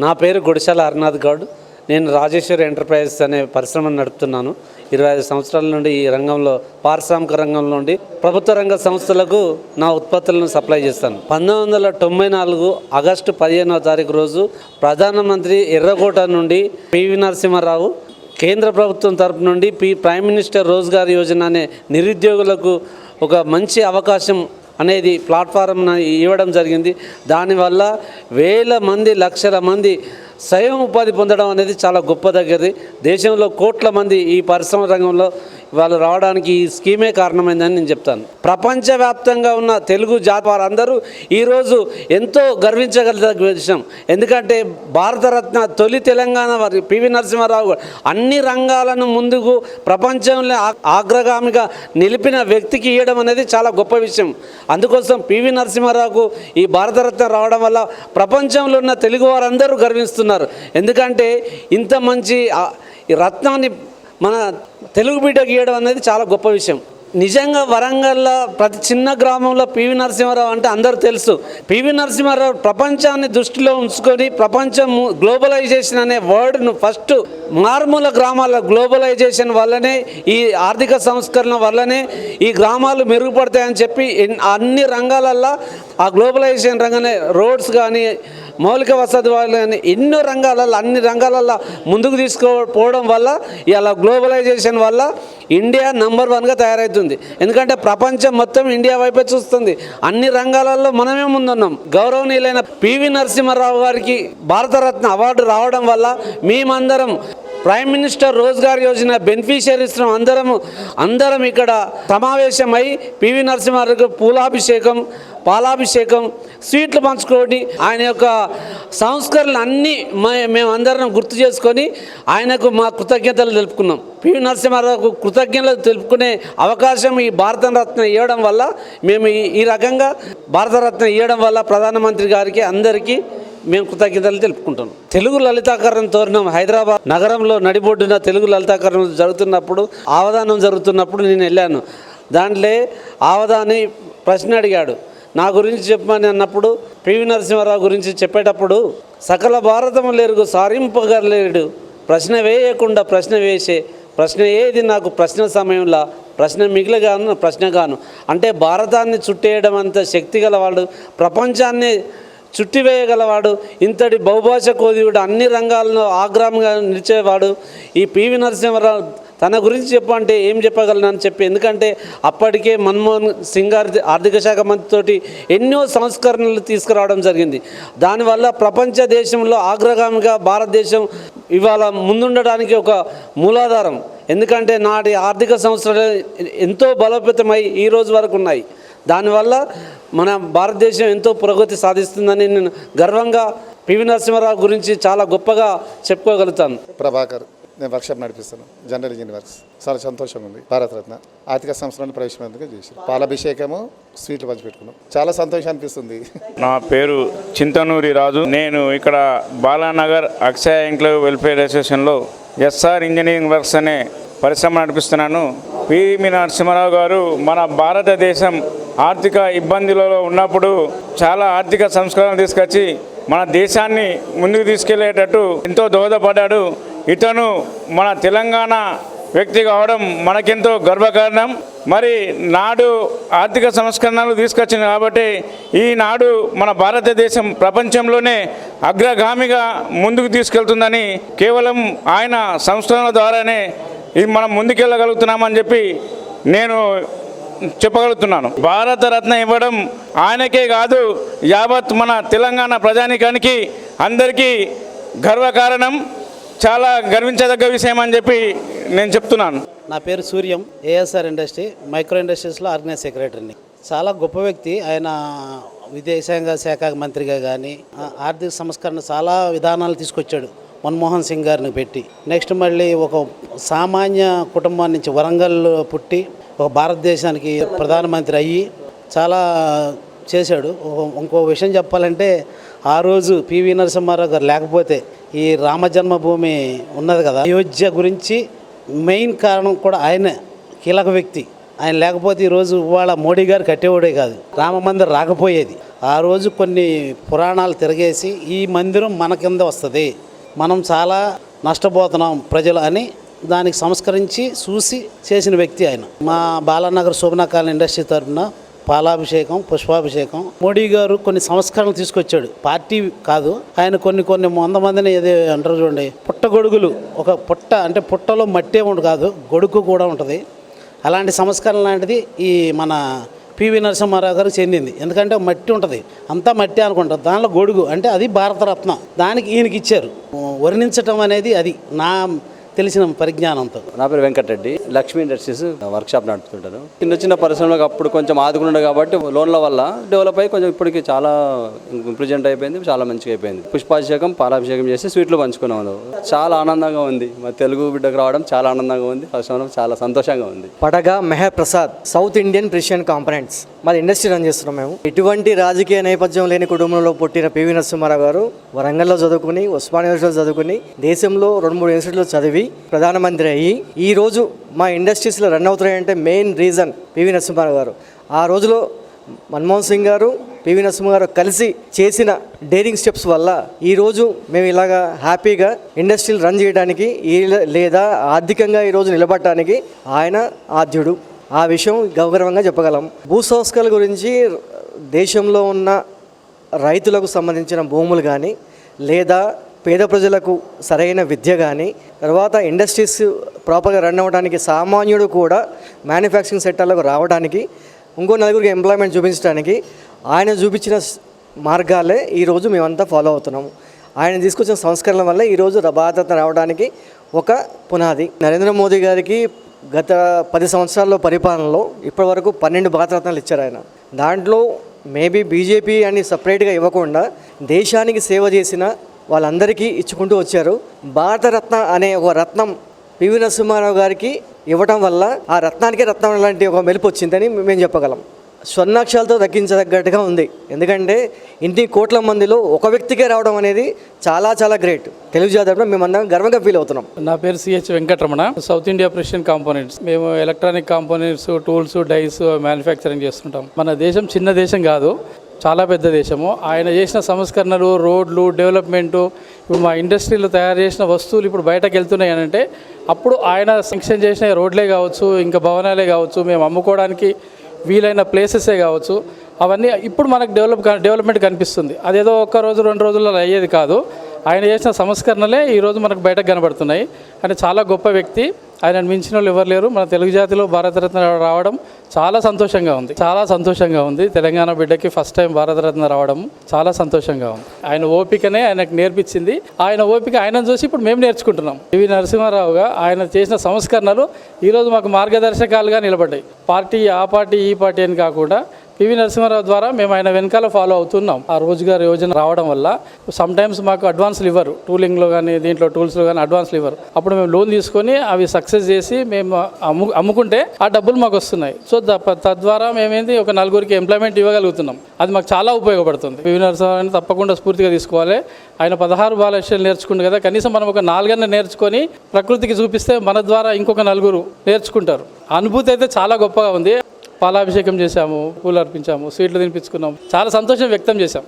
నా పేరు గుడిశాల హరినాథ్ గౌడ్. నేను రాజేశ్వరి ఎంటర్ప్రైజెస్ అనే పరిశ్రమను నడుపుతున్నాను. ఇరవై ఐదు సంవత్సరాల నుండి ఈ రంగంలో పారిశ్రామిక రంగం నుండి ప్రభుత్వ రంగ సంస్థలకు నా ఉత్పత్తులను సప్లై చేస్తాను. పంతొమ్మిది వందల తొంభై నాలుగు ఆగస్టు పదిహేనవ తారీఖు రోజు ప్రధానమంత్రి ఎర్రకోట నుండి పివి నరసింహారావు కేంద్ర ప్రభుత్వం తరపు నుండి P prime minister Rozgar Yojana అనే నిరుద్యోగులకు ఒక మంచి అవకాశం అనేది ప్లాట్ఫారం ఇవ్వడం జరిగింది. దానివల్ల వేల మంది లక్షల మంది స్వయం ఉపాధి పొందడం అనేది చాలా గొప్ప దగ్గరది. దేశంలో కోట్ల మంది ఈ పరిశ్రమ రంగంలో వాళ్ళు రావడానికి ఈ స్కీమే కారణమైందని నేను చెప్తాను. ప్రపంచవ్యాప్తంగా ఉన్న తెలుగు జాతి వారందరూ ఈరోజు ఎంతో గర్వించగల విషయం. ఎందుకంటే భారతరత్న తొలి తెలంగాణ వారి పివి నరసింహారావు అన్ని రంగాలను ముందుకు ప్రపంచంలో ఆగ్రగామిగా నిలిపిన వ్యక్తికి ఇవ్వడం అనేది చాలా గొప్ప విషయం. అందుకోసం పివి నరసింహారావుకు ఈ భారతరత్న రావడం వల్ల ప్రపంచంలో ఉన్న తెలుగు వారందరూ గర్విస్తున్నారు. ఎందుకంటే ఇంత మంచి రత్నాన్ని మన తెలుగు బిడ్డకి ఇవ్వడం అనేది చాలా గొప్ప విషయం. నిజంగా వరంగల్లో ప్రతి చిన్న గ్రామంలో పివి నరసింహారావు అంటే అందరూ తెలుసు. పివి నరసింహారావు ప్రపంచాన్ని దృష్టిలో ఉంచుకొని ప్రపంచం గ్లోబలైజేషన్ అనే వర్డ్ను ఫస్ట్ మారుమూల గ్రామాల గ్లోబలైజేషన్ వల్లనే ఈ ఆర్థిక సంస్కరణ వల్లనే ఈ గ్రామాలు మెరుగుపడతాయని చెప్పి అన్ని రంగాలల్లో ఆ గ్లోబలైజేషన్ రంగానే రోడ్స్ కానీ మౌలిక వసతులు వాళ్ళని ఎన్నో రంగాలలో అన్ని రంగాలలో ముందుకు తీసుకుపోవడం వల్ల ఇలా గ్లోబలైజేషన్ వల్ల ఇండియా నంబర్ వన్గా తయారవుతుంది ఎందుకంటే ప్రపంచం మొత్తం ఇండియా వైపే చూస్తుంది. అన్ని రంగాలలో మనమే ముందున్నాం. గౌరవనీయులైన పివి నరసింహారావు గారికి భారతరత్న అవార్డు రావడం వల్ల మేమందరం prime minister Rozgar Yojana beneficiaries అందరం అందరం ఇక్కడ సమావేశమై పివి నరసింహారావుకి పూలాభిషేకం పాలాభిషేకం స్వీట్లు పంచుకోండి ఆయన యొక్క సంస్కరణలు అన్నీ మే- మేమందరం గుర్తు చేసుకొని ఆయనకు మా కృతజ్ఞతలు తెలుపుకున్నాం. పివి నరసింహారావుకు కృతజ్ఞతలు తెలుపుకునే అవకాశం ఈ భారతరత్న ఇవ్వడం వల్ల మేము ఈ రకంగా భారతరత్న ఇవ్వడం వల్ల ప్రధానమంత్రి గారికి అందరికీ మేము కృతజ్ఞతలు తెలుపుకుంటున్నాం. తెలుగు లలితాకరణ తోరణం హైదరాబాద్ నగరంలో నడిబొడ్డున తెలుగు లలితాకరణ జరుగుతున్నప్పుడు ఆవధానం జరుగుతున్నప్పుడు నేను వెళ్ళాను. దాంట్లో ఆవధాని ప్రశ్న అడిగాడు. నా గురించి చెప్పమని అన్నప్పుడు పివి నరసింహారావు గురించి చెప్పేటప్పుడు సకల భారతము లేరుగు సారింపగలేడు. ప్రశ్న వేయకుండా ప్రశ్న వేసే ప్రశ్న ఏది నాకు ప్రశ్న సమయంలో ప్రశ్న మిగిలిగాను ప్రశ్నగాను. అంటే భారతాన్ని చుట్టేయడం అంత శక్తి గలవాడు ప్రపంచాన్ని చుట్టివేయగలవాడు ఇంతటి బహుభాష కోదివుడు అన్ని రంగాల్లో ఆగ్రహంగా నిలిచేవాడు ఈ పివి నరసింహారావు తన గురించి చెప్పంటే ఏం చెప్పగలను అని చెప్పి. ఎందుకంటే అప్పటికే మన్మోహన్ సింగ్ గారి ఆర్థిక శాఖ మంత్రితోటి ఎన్నో సంస్కరణలు తీసుకురావడం జరిగింది. దానివల్ల ప్రపంచ దేశంలో ఆగ్రగామిగా భారతదేశం ఇవాళ ముందుండడానికి ఒక మూలాధారం. ఎందుకంటే నాటి ఆర్థిక సంవత్సరాలు ఎంతో బలోపేతమై ఈ రోజు వరకు ఉన్నాయి. దానివల్ల మన భారతదేశం ఎంతో పురోగతి సాధిస్తుందని నేను గర్వంగా పివి నరసింహారావు గురించి చాలా గొప్పగా చెప్పుకోగలుగుతాను. ప్రభాకర్ నేను వర్క్షాప్ నడిపిస్తాను జనరల్ ఇంజనీర్ వర్క్స్ చాలా సంతోషంగా ఉంది. భారతరత్న. ఆర్థిక సంస్థలను ప్రవేశపెందుకు చేసి పాలాభిషేకము స్వీట్లు పంచిపెట్టుకున్నాం చాలా సంతోషం అనిపిస్తుంది. నా పేరు చింతనూరి రాజు. నేను ఇక్కడ బాలానగర్ అక్షయ ఎంక్లేవ్ వెల్ఫేర్ అసోసియేషన్లో ఎస్ఆర్ ఇంజనీరింగ్ వర్క్స్ అనే పరిశ్రమ నడిపిస్తున్నాను. పివి నరసింహారావు గారు మన భారతదేశం ఆర్థిక ఇబ్బందులలో ఉన్నప్పుడు చాలా ఆర్థిక సంస్కరణలు తీసుకొచ్చి మన దేశాన్ని ముందుకు తీసుకెళ్ళేటట్టు ఎంతో దోహదపడ్డాడు. ఇతను మన తెలంగాణ వ్యక్తి కావడం మనకెంతో గర్వకారణం. మరి నాడు ఆర్థిక సంస్కరణలు తీసుకొచ్చింది కాబట్టి ఈనాడు మన భారతదేశం ప్రపంచంలోనే అగ్రగామిగా ముందుకు తీసుకెళ్తుందని కేవలం ఆయన సంస్కరణల ద్వారానే ఇది మనం ముందుకెళ్ళగలుగుతున్నామని చెప్పి నేను చెప్పగలుగుతున్నాను. భారతరత్న ఇవ్వడం ఆయనకే కాదు యావత్ మన తెలంగాణ ప్రజానికానికి అందరికీ గర్వకారణం. చాలా గర్వించదగ్గ విషయం అని చెప్పి నేను చెప్తున్నాను. నా పేరు సూర్యం ఏఎస్ఆర్ ఇండస్ట్రీ మైక్రో ఇండస్ట్రీస్లో ఆర్గనైజ్ సెక్రటరీని. చాలా గొప్ప వ్యక్తి. ఆయన విదేశాంగ శాఖ మంత్రిగా కానీ ఆర్థిక సంస్కరణ చాలా విధానాలు తీసుకొచ్చాడు మన్మోహన్ సింగ్ గారిని పెట్టి. నెక్స్ట్ మళ్ళీ ఒక సామాన్య కుటుంబం నుంచి వరంగల్ పుట్టి ఒక భారతదేశానికి ప్రధానమంత్రి అయ్యి చాలా చేశాడు. ఇంకో విషయం చెప్పాలంటే ఆ రోజు పివి నరసింహారావు గారు లేకపోతే ఈ రామజన్మభూమి ఉన్నది కదా. అయోధ్య గురించి మెయిన్ కారణం కూడా ఆయనే కీలక వ్యక్తి. ఆయన లేకపోతే ఈరోజు ఇవాళ మోడీ గారు కట్టేవాడే కాదు. రామ మందిర్ రాకపోయేది. ఆ రోజు కొన్ని పురాణాలు తిరగేసి ఈ మందిరం మన కింద వస్తుంది. మనం చాలా నష్టపోతున్నాం ప్రజలు అని దానికి సంస్కరించి చూసి చేసిన వ్యక్తి ఆయన. మా బాలానగర్ శోభనా కాలనీ ఇండస్ట్రీ తరఫున పాలాభిషేకం పుష్పాభిషేకం. మోడీ గారు కొన్ని సంస్కరణలు తీసుకొచ్చాడు. పార్టీ కాదు ఆయన కొన్ని కొన్ని వంద మందిని ఏదో అంటారు చూడండి. పుట్టగొడుగులు ఒక పుట్ట అంటే పుట్టలో మట్టే ఉండదు కాదు గొడుగు కూడా ఉంటుంది. అలాంటి సంస్కరణ లాంటిది ఈ మన పివి నరసింహారావు గారికి చెందింది. ఎందుకంటే మట్టి ఉంటుంది. అంతా మట్టి అనుకుంటారు దానిలో గొడుగు అంటే అది భారతరత్న. దానికి ఈయనకి ఇచ్చారు. వర్ణించటం అనేది అది. నా తెలిసిన పరిజ్ఞానంతో నా పేరు Venkatareddy. Lakshmi industries workshop నడుపుతుంటాను. చిన్న చిన్న పరిశ్రమలకు అప్పుడు కొంచెం ఆదుకున్నాడు కాబట్టి లోన్ల వల్ల డెవలప్ అయ్యి కొంచెం ఇప్పటికి చాలా ఇంప్రూవ్మెంట్ అయిపోయింది చాలా మంచిగా అయిపోయింది. పుష్పాభిషేకం పాలాభిషేకం చేసి స్వీట్లు పంచుకున్నాము చాలా ఆనందంగా ఉంది. మా తెలుగు బిడ్డకు రావడం చాలా ఆనందంగా ఉంది. ఫస్ట్ చాలా సంతోషంగా ఉంది. పడగా Meher Prasad south Indian precision components. మాది ఇండస్ట్రీ రన్ చేస్తున్నాం మేము. ఎటువంటి రాజకీయ నేపథ్యం లేని కుటుంబంలో పుట్టిన పివి నరసింహారావు గారు వరంగల్లో చదువుకుని ఉస్మాన్ యూనివర్సిటీలో చదువుకుని దేశంలో రెండు మూడు యూనివర్సిటీలో చదివి ప్రధానమంత్రి అయ్యి ఈ రోజు మా ఇండస్ట్రీస్లో run అవుతున్నాయంటే main reason PV Narasimha Rao garu. ఆ రోజులో మన్మోహన్ సింగ్ గారు పివి నరసింహ గారు కలిసి చేసిన డేరింగ్ స్టెప్స్ వల్ల ఈరోజు మేము ఇలాగా హ్యాపీగా ఇండస్ట్రీలు రన్ చేయడానికి ఈ- లేదా ఆర్థికంగా ఈరోజు నిలబడటానికి ఆయన ఆద్యుడు. ఆ విషయం గౌరవంగా చెప్పగలం. భూ సంస్కరణ గురించి దేశంలో ఉన్న రైతులకు సంబంధించిన భూములు కానీ లేదా పేద ప్రజలకు సరైన విద్య కానీ తర్వాత ఇండస్ట్రీస్ ప్రాపర్గా రన్ అవ్వడానికి సామాన్యుడు కూడా మ్యానుఫ్యాక్చరింగ్ సెక్టర్లకు రావడానికి ఇంకో నలుగురికి ఎంప్లాయ్మెంట్ చూపించడానికి ఆయన చూపించిన మార్గాలే ఈరోజు మేమంతా ఫాలో అవుతున్నాము. ఆయన తీసుకొచ్చిన సంస్కరణల వల్ల ఈరోజు బాధ్యత రావడానికి ఒక పునాది. నరేంద్ర మోదీ గారికి గత పది సంవత్సరాల్లో పరిపాలనలో ఇప్పటివరకు పన్నెండు భారతరత్నాలు ఇచ్చారు ఆయన. దాంట్లో మేబీ బీజేపీ అని సపరేట్గా ఇవ్వకుండా దేశానికి సేవ చేసిన వాళ్ళందరికీ ఇచ్చుకుంటూ వచ్చారు. భారతరత్న అనే ఒక రత్నం పివి నరసింహారావు గారికి ఇవ్వటం వల్ల ఆ రత్నానికి రత్నం లాంటి ఒక మెలుపు వచ్చిందని మేము చెప్పగలం. స్వర్ణాక్షరాలతో తగ్గించదగ్గట్టుగా ఉంది. ఎందుకంటే ఇన్ని కోట్ల మందిలో ఒక వ్యక్తికే రావడం అనేది చాలా చాలా గ్రేట్. తెలుగు జాతరలో మేమందరం గర్వంగా ఫీల్ అవుతున్నాం. నా పేరు C H Venkataramana. South India precision components. మేము electronic components tools dies manufacturing చేస్తుంటాం. మన దేశం చిన్న దేశం కాదు. చాలా పెద్ద దేశము. ఆయన చేసిన సంస్కరణలు రోడ్లు డెవలప్మెంటు ఇప్పుడు మా ఇండస్ట్రీలో తయారు చేసిన వస్తువులు ఇప్పుడు బయటకు వెళ్తున్నాయి అని అంటే అప్పుడు ఆయన శాంక్షన్ చేసిన రోడ్లే కావచ్చు ఇంకా భవనాలే కావచ్చు మేము అమ్ముకోవడానికి వీలైన ప్లేసెసే కావచ్చు. అవన్నీ ఇప్పుడు మనకు డెవలప్ డెవలప్మెంట్ కనిపిస్తుంది. అదేదో ఒక్క రోజు రెండు రోజుల్లో అయ్యేది కాదు. ఆయన చేసిన సంస్కరణలే ఈరోజు మనకు బయటకు కనబడుతున్నాయి. ఆయన చాలా గొప్ప వ్యక్తి. ఆయన మించిన వాళ్ళు ఎవరు లేరు. మన తెలుగు జాతిలో భారతరత్న రావడం చాలా సంతోషంగా ఉంది. చాలా సంతోషంగా ఉంది. తెలంగాణ బిడ్డకి ఫస్ట్ టైం భారతరత్న రావడం చాలా సంతోషంగా ఉంది. ఆయన ఓపికనే ఆయనకు నేర్పించింది. ఆయన ఓపిక ఆయన చూసి ఇప్పుడు మేము నేర్చుకుంటున్నాం. పివి నరసింహారావుగా ఆయన చేసిన సంస్కరణలు ఈరోజు మాకు మార్గదర్శకాలుగా నిలబడ్డాయి. పార్టీ ఆ పార్టీ ఈ పార్టీ అని కాకుండా పివి నరసింహారావు ద్వారా మేము ఆయన వెనకాల ఫాలో అవుతున్నాం. ఆ రోజుగారు యోజన రావడం వల్ల సమ్ టైమ్స్ మాకు అడ్వాన్స్లు ఇవ్వరు. టూలింగ్లో కానీ దీంట్లో టూల్స్లో కానీ అడ్వాన్స్లు ఇవ్వరు. అప్పుడు మేము లోన్ తీసుకొని అవి సక్సెస్ చేసి మేము అమ్ము అమ్ముకుంటే ఆ డబ్బులు మాకు వస్తున్నాయి. సో తద్వారా మేమేంది ఒక నలుగురికి ఎంప్లాయ్మెంట్ ఇవ్వగలుగుతున్నాం. అది మాకు చాలా ఉపయోగపడుతుంది. పివి నరసింహారావు తప్పకుండా స్ఫూర్తిగా తీసుకోవాలి. ఆయన పదహారు బాలక్ష్యాలు నేర్చుకుంటు కదా కనీసం మనం ఒక నాలుగన్న నేర్చుకొని ప్రకృతికి చూపిస్తే మన ద్వారా ఇంకొక నలుగురు నేర్చుకుంటారు. అనుభూతి అయితే చాలా గొప్పగా ఉంది. పాలాభిషేకం చేశాము పూలు అర్పించాము స్వీట్లు తినిపించుకున్నాము. చాలా సంతోషం వ్యక్తం చేశాం.